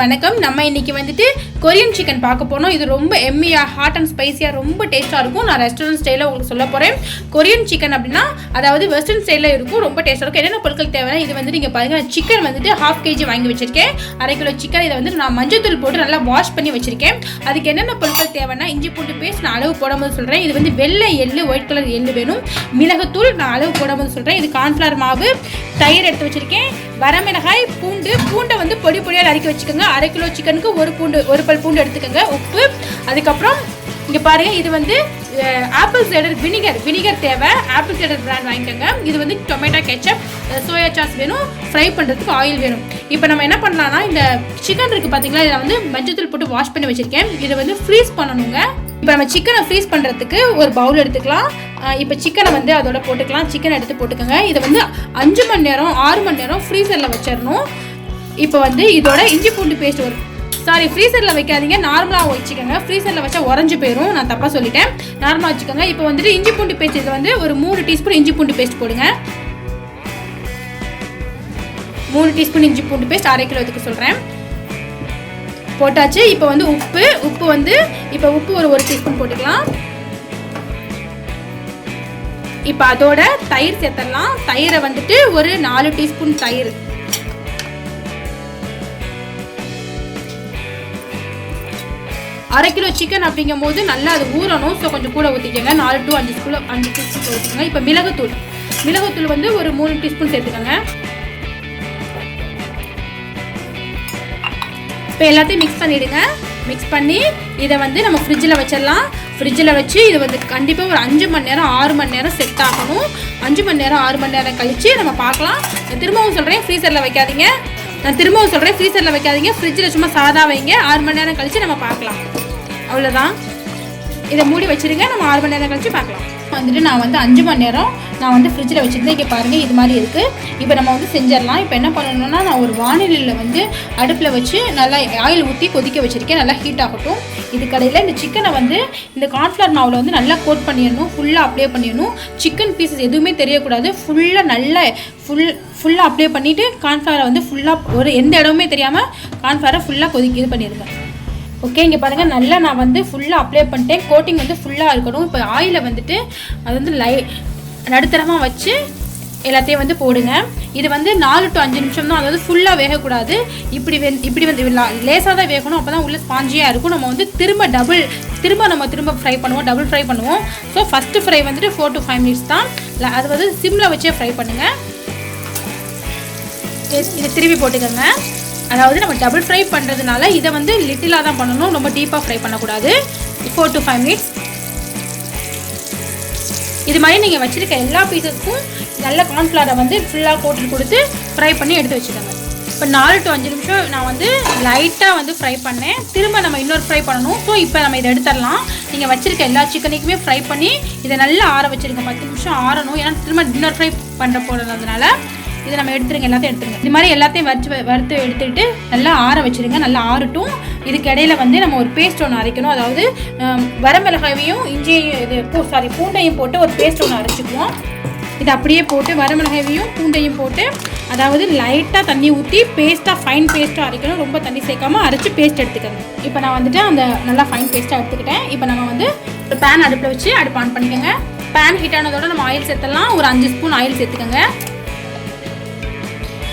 வணக்கம். நம்ம இன்றைக்கி வந்துட்டு கொரியன் சிக்கன் பார்க்க போனோம் இது ரொம்ப எம்மியாக ஹாட் அண்ட் ஸ்பைசியாக ரொம்ப டேஸ்ட்டாக இருக்கும். நான் ரெஸ்டாரண்ட் ஸ்டைலில் உங்களுக்கு சொல்ல போகிறேன் கொரியன் சிக்கன் அப்படின்னா அதாவது வெஸ்டர்ன் ஸ்டைலில் இருக்கும். ரொம்ப டேஸ்ட்டாக இருக்கும். என்னென்ன பொருட்கள் தேவைன்னா இது வந்து நீங்கள் பாருங்கள் சிக்கன் வந்துட்டு ஹாஃப் கேஜி வாங்கி வச்சுருக்கேன். அரை கிலோ சிக்கன் இதை வந்து நான் மஞ்சத்தூள் போட்டு நல்லா வாஷ் பண்ணி வச்சுருக்கேன். அதுக்கு என்னென்ன பொருட்கள் தேவைன்னா இஞ்சி பூண்டு பேஸ்ட் நான் அளவு போடும்போது சொல்கிறேன் இது வந்து வெள்ளை எள்ளு ஒயிட் கலர் எள்ளு வேணும். மிளகுத்தூள் நான் அளவு போடும்போது சொல்கிறேன் இது கார்ன்ஃப்ளவர் மாவு. தயிர் எடுத்து வச்சுருக்கேன். வரமிளகாய் பூண்டு பூண்டை வந்து பொடி பொடியாக நறுக்கி வச்சுக்கோங்க. அரை கிலோ சிக்கனுக்கு ஒரு பூண்டு ஒரு பல் பூண்டு எடுத்துக்கோங்க. உப்பு. அதுக்கப்புறம் இங்கே பாருங்கள் இது வந்து ஆப்பிள் சைடர் வினிகர் வினிகர் தேவை. ஆப்பிள் சைடர் பிராண்ட் வாங்கிக்கோங்க. இது வந்து டொமேட்டோ கெச்சப் சோயா சாஸ் வேணும். ஃப்ரை பண்ணுறதுக்கு ஆயில் வேணும். இப்போ நம்ம என்ன பண்ணலாம்னா இந்த சிக்கன் இருக்குது பார்த்தீங்களா இதை வந்து மஞ்சத்தூள் போட்டு வாஷ் பண்ணி வச்சுருக்கேன். இதை வந்து ஃப்ரீஸ் பண்ணணுங்க. இப்போ நம்ம சிக்கனை ஃப்ரீஸ் பண்ணுறதுக்கு ஒரு பவுல் எடுத்துக்கலாம். இப்போ சிக்கனை வந்து அதோட போட்டுக்கலாம். சிக்கன் எடுத்து போட்டுக்கோங்க. இதை வந்து அஞ்சு மணி நேரம் ஆறு மணி நேரம் ஃப்ரீசரில் வச்சிடணும். இப்போ வந்து இதோட இஞ்சி பூண்டு பேஸ்ட் வரும் சாரி ஃப்ரீசரில் வைக்காதீங்க. நார்மலாக வச்சுக்கோங்க. ஃப்ரீசரில் வச்சா உறைஞ்சு போயிடும் நான் தப்பாக சொல்லிட்டேன். நார்மலாக வச்சுக்கோங்க. இப்போ வந்துட்டு இஞ்சி பூண்டு பேஸ்ட் இதில் வந்து ஒரு மூணு டீஸ்பூன் இஞ்சி பூண்டு பேஸ்ட் போடுங்க. மூணு டீஸ்பூன் இஞ்சி பூண்டு பேஸ்ட் அரை கிலோ இதுக்கு சொல்கிறேன் போட்டாச்சு. இப்போ வந்து உப்பு உப்பு வந்து இப்போ உப்பு ஒரு ஒரு டீஸ்பூன் போட்டுக்கலாம். இப்போ அதோட தயிர் சேர்த்துடலாம் தயிரை வந்துட்டு ஒரு நாலு டீஸ்பூன் தயிர். அரை கிலோ சிக்கன் அப்படிங்கும் போது நல்லா அது ஊறணும். ஸோ கொஞ்சம் கூட ஊற்றிக்கோங்க நாலு டு அஞ்சு கிலோ அஞ்சு டீஸ்பூன் ஊற்றிக்கோங்க இப்போ மிளகுத்தூள். மிளகுத்தூள் வந்து ஒரு மூணு டீஸ்பூன் சேர்த்துக்கோங்க. இப்போ எல்லாத்தையும் மிக்ஸ் பண்ணிவிடுங்க மிக்ஸ் பண்ணி இதை வந்து நம்ம ஃப்ரிட்ஜில் வச்சிடலாம். ஃப்ரிட்ஜில் வச்சு இது வந்து கண்டிப்பாக ஒரு அஞ்சு மணி நேரம் ஆறு மணி நேரம் செட் ஆகணும். அஞ்சு மணி நேரம் ஆறு மணி நேரம் கழித்து நம்ம பார்க்கலாம். நான் திரும்பவும் சொல்கிறேன் ஃப்ரீசரில் வைக்காதீங்க. நான் திரும்பவும் சொல்கிறேன் ஃப்ரீசரில் வைக்காதீங்க. ஃப்ரிட்ஜில் சும்மா சாதா வைங்க. ஆறு மணி நேரம் கழித்து நம்ம பார்க்கலாம். அவ்வளோதான் இதை மூடி வச்சிருங்க. நம்ம ஆறு மணி நேரம் கழிச்சு பார்க்கலாம். வந்துட்டு நான் வந்து அஞ்சு மணி நேரம் நான் வந்து ஃப்ரிட்ஜில் வச்சுருந்தேன். இங்கே பாருங்கள் இது மாதிரி இருக்குது இப்போ நம்ம வந்து செஞ்சிடலாம். இப்போ என்ன பண்ணணும்னா நான் ஒரு வானிலையில் வந்து அடுப்பில் வச்சு நல்லா ஆயில் ஊற்றி கொதிக்க வச்சுருக்கேன். நல்லா ஹீட் ஆகட்டும். இது கடையில் இந்த சிக்கனை வந்து இந்த கார்ன்ஃப்ளவர் மாவில் வந்து நல்லா கோட் பண்ணிடணும். ஃபுல்லாக அப்ளை பண்ணிடணும். சிக்கன் பீசஸ் எதுவுமே தெரியக்கூடாது. ஃபுல்லாக நல்லா ஃபுல் ஃபுல்லாக அப்ளை பண்ணிவிட்டு கார்ன்ஃப்ளவரை வந்து ஃபுல்லாக ஒரு எந்த இடமுமே தெரியாமல் கார்ன்ஃப்ளவரை ஃபுல்லாக கொதிக்க இது பண்ணிடுங்க. ஓகே இங்கே பாருங்கள் நல்லா நான் வந்து ஃபுல்லாக அப்ளை பண்ணிட்டேன். கோட்டிங் வந்து ஃபுல்லாக இருக்கணும். இப்போ ஆயிலை வந்துட்டு அது வந்து லை நடுத்தரமாக வச்சு எல்லாத்தையும் வந்து போடுங்க. இது வந்து நாலு டு அஞ்சு நிமிஷம் தான். அதாவது ஃபுல்லாக வேகக்கூடாது. இப்படி வெந் இப்படி வந்து லேசாக தான் வேகணும். அப்போ தான் உள்ள ஸ்பாஞ்சியாக இருக்கும். நம்ம வந்து திரும்ப டபுள் திரும்ப நம்ம திரும்ப ஃப்ரை பண்ணுவோம். டபுள் ஃப்ரை பண்ணுவோம். ஸோ ஃபஸ்ட்டு ஃப்ரை வந்துட்டு ஃபோர் டு ஃபைவ் மினிட்ஸ் தான். அது வந்து சிம்மில் வச்சே ஃப்ரை பண்ணுங்கள் இது திருப்பி போட்டுக்கோங்க. அதாவது நம்ம டபுள் ஃப்ரை பண்ணுறதுனால இதை வந்து லிட்டிலாக தான் பண்ணணும். ரொம்ப டீப்பாக ஃப்ரை பண்ணக்கூடாது. ஃபோர் டு ஃபைவ் மினிட்ஸ் இது மாதிரி நீங்கள் வச்சுருக்க எல்லா பீசஸ்க்கும் நல்ல கார்ன்ஃப்ளவரை வந்து ஃபுல்லாக போட்டு கொடுத்து ஃப்ரை பண்ணி எடுத்து வச்சுக்கோங்க. இப்போ நாலு டு அஞ்சு நிமிஷம் நான் வந்து லைட்டாக வந்து ஃப்ரை பண்ணேன். திரும்ப நம்ம இன்னொரு ஃப்ரை பண்ணணும். ஸோ இப்போ நம்ம இதை எடுத்துடலாம். நீங்கள் வச்சுருக்க எல்லா சிக்கனைக்குமே ஃப்ரை பண்ணி இதை நல்லா ஆற வச்சுருங்க. பத்து நிமிஷம் ஆறணும். ஏன்னா திரும்ப இன்னொரு ஃப்ரை பண்ணுற போகிறதுனால இதை நம்ம எடுத்துருங்க எல்லாத்தையும் எடுத்துருங்க. இது மாதிரி எல்லாத்தையும் வறுத்து வறுத்து எடுத்துகிட்டு நல்லா ஆற வச்சிருங்க. நல்லா ஆறட்டும். இதுக்கு இடையில வந்து நம்ம ஒரு பேஸ்ட் ஒன்று அரைக்கணும். அதாவது வரமிளகாயையும் இஞ்சியையும் இது சாரி பூண்டையும் போட்டு ஒரு பேஸ்ட் ஒன்று அரைச்சிக்குவோம். இது அப்படியே போட்டு வரமிளகாயையும் பூண்டையும் போட்டு அதாவது லைட்டாக தண்ணி ஊற்றி பேஸ்ட்டாக ஃபைன் பேஸ்ட்டாக அரைக்கணும். ரொம்ப தண்ணி சேர்க்காம அரைச்சி பேஸ்ட் எடுத்துக்கணும். இப்போ நான் வந்துட்டு அந்த நல்லா ஃபைன் பேஸ்ட்டாக எடுத்துக்கிட்டேன். இப்போ நம்ம வந்து ஒரு பேன் அடுப்பில் வச்சு அடுப்பு ஆன் பண்ணிக்கோங்க. பேன் ஹீட் ஆனதோட நம்ம ஆயில் சேர்த்தலாம் ஒரு அஞ்சு ஸ்பூன் ஆயில் சேர்த்துக்கோங்க.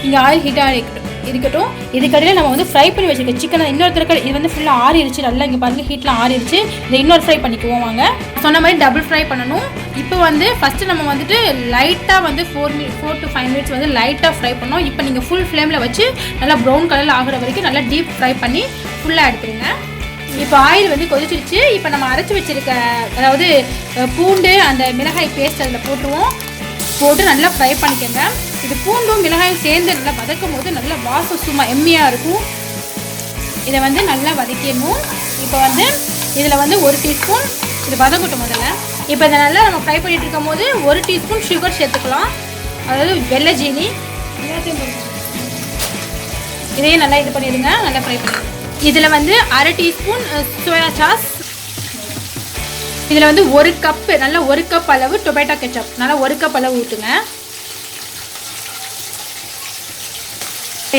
இங்கே ஆயில் ஹீட்டாக இருக்கட்டும். இருக்கட்டும் இதுக்கடையில் நம்ம வந்து ஃப்ரை பண்ணி வச்சிருக்க சிக்கனை இன்னொருத்தருக்கு இது வந்து ஃபுல்லாக ஆறிடுச்சு நல்லா இங்கே பாருங்கள் ஹீட்லாம் ஆறிடுச்சு இதை இன்னொரு ஃப்ரை பண்ணிக்குவோம் வாங்க. சொன்ன மாதிரி டபுள் ஃப்ரை பண்ணணும். இப்போ வந்து ஃபஸ்ட்டு நம்ம வந்துட்டு லைட்டாக வந்து four minute four to five minutes வந்து லைட்டாக ஃப்ரை பண்ணோம். இப்போ நீங்கள் ஃபுல் ஃப்ளேமில் வச்சு நல்லா ப்ரௌன் கலரில் ஆகுற வரைக்கும் நல்லா டீப் ஃப்ரை பண்ணி ஃபுல்லாக எடுத்துருங்க. இப்போ ஆயில் வந்து கொதிச்சிருச்சு. இப்போ நம்ம அரைச்சி வச்சிருக்க அதாவது பூண்டு அந்த மிளகாய் பேஸ்ட் அதில் போட்டுருவோம். போட்டு நல்லா ஃப்ரை பண்ணிக்கோங்க. இது பூண்டும் மிளகாயும் சேர்ந்து நல்லா வதக்கும் போது நல்லா வாசம் சும்மா எம்மியாக இருக்கும். இதை வந்து நல்லா வதக்கிடணும். இப்போ வந்து இதில் வந்து ஒரு டீஸ்பூன் இது வதங்கட்டும் முதல்ல. இப்போ இதை நல்லா நம்ம ஃப்ரை பண்ணிட்டு இருக்கும் போது ஒரு டீஸ்பூன் சுகர் சேர்த்துக்கலாம். அதாவது வெள்ளை ஜீனி. இதையும் நல்லா இது பண்ணிடுங்க. நல்லா ஃப்ரை பண்ணிடுங்க இதில் வந்து அரை டீஸ்பூன் சோயா சாஸ் இதில் வந்து ஒரு கப்பு நல்லா ஒரு கப் அளவு டொமேட்டோ கெச்சப் நல்லா ஒரு கப் அளவு ஊற்றுங்க.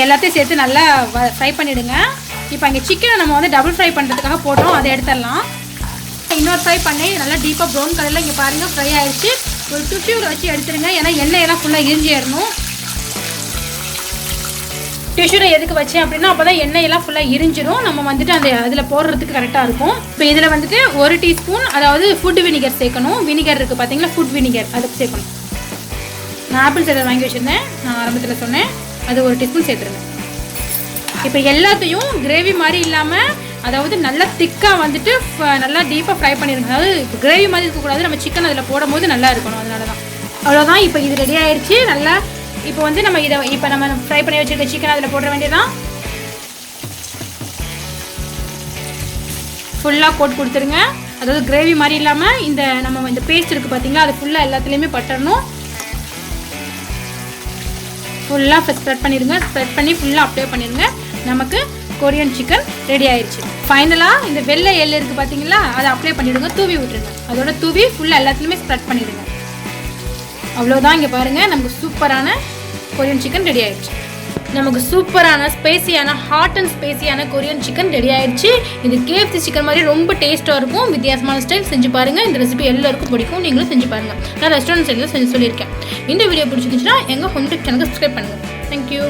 எல்லாத்தையும் சேர்த்து நல்லா ஃப்ரை பண்ணிவிடுங்க இப்போ அங்கே சிக்கனை நம்ம வந்து டபுள் ஃப்ரை பண்ணுறதுக்காக போட்டோம். அதை எடுத்துடலாம். இன்னொரு ஃப்ரை பண்ணி நல்லா டீப்பாக ப்ரௌன் கலரில் இங்கே பாருங்கள் ஃப்ரை ஆகிடுச்சு ஒரு டிஷ்யூவில் வச்சு எடுத்துருங்க ஏன்னா எண்ணெயெல்லாம் ஃபுல்லாக இரிஞ்சு ஏறணும். டிஷ்யூவில் எதுக்கு வச்சேன் அப்படின்னா அப்போ தான் எண்ணெயெல்லாம் ஃபுல்லாக இரிஞ்சிரும் நம்ம வந்துட்டு அந்த அதில் போடுறதுக்கு கரெக்டாக இருக்கும். இப்போ இதில் வந்துட்டு ஒரு டீஸ்பூன் அதாவது ஃபுட் வினிகர் சேர்க்கணும். வினிகர் இருக்குது பார்த்தீங்களா ஃபுட் வினிகர் அதுக்கு சேர்க்கணும். நான் ஆப்பிள் சைடர் வாங்கி வச்சுருந்தேன். நான் ஆரம்பத்தில் சொன்னேன். அது ஒரு டீஸ்பூன் சேர்த்துருங்க. இப்போ எல்லாத்தையும் கிரேவி மாதிரி இல்லாமல் அதாவது நல்லா திக்காக வந்துட்டு ஃப- நல்லா டீப்பாக ஃப்ரை பண்ணிடுங்க அதாவது கிரேவி மாதிரி இருக்கக்கூடாது. நம்ம சிக்கன் அதில் போடும்போது நல்லா இருக்கணும். அதனால தான் அவ்வளோதான் இப்போ இது ரெடி ஆகிடுச்சு நல்லா இப்போ வந்து நம்ம இதை இப்போ நம்ம ஃப்ரை பண்ணி வச்சுருக்க சிக்கன் அதில் போட வேண்டியதான் ஃபுல்லாக போட்டு கொடுத்துருங்க. அதாவது கிரேவி மாதிரி இல்லாமல் இந்த நம்ம இந்த பேஸ்ட் இருக்குது பார்த்தீங்களா அது ஃபுல்லாக எல்லாத்துலேயுமே பட்டணும் ஃபுல்லாக ஸ்ப்ரெட் பண்ணிடுங்க ஸ்ப்ரெட் பண்ணி ஃபுல்லாக அப்ளை பண்ணிடுங்க நமக்கு கொரியன் சிக்கன் ரெடி ஆயிடுச்சு ஃபைனலாக இந்த வெள்ளை எள்ளு இருக்குது பார்த்தீங்களா அதை அப்ளை பண்ணிவிடுங்க தூவி விட்டுருங்க. அதோட தூவி ஃபுல்லாக எல்லாத்துலேயுமே ஸ்ப்ரெட் பண்ணிடுங்க. அவ்வளோதான் இங்கே பாருங்கள் நமக்கு சூப்பரான கொரியன் சிக்கன் ரெடி ஆயிடுச்சு நமக்கு சூப்பரான ஸ்பைசியான ஹாட் அண்ட் ஸ்பைசியான கொரியன் சிக்கன் ரெடி ஆயிடுச்சு. இது கேஎஃப்சி சிக்கன் மாதிரி ரொம்ப டேஸ்ட்டாக இருக்கும். வித்தியாசமான ஸ்டைல் செஞ்சு பாருங்கள் இந்த ரெசிபி எல்லாருக்கும் பிடிக்கும். நீங்களும் செஞ்சு பாருங்கள் நான் ரெஸ்டாரண்ட் சைடில் செஞ்சு சொல்லியிருக்கேன். இந்த வீடியோ பிடிச்சிருந்துச்சுன்னா எங்கள் ஹோம் டெக் சேனலுக்கு சப்ஸ்கிரைப் பண்ணுங்கள் தேங்க்யூ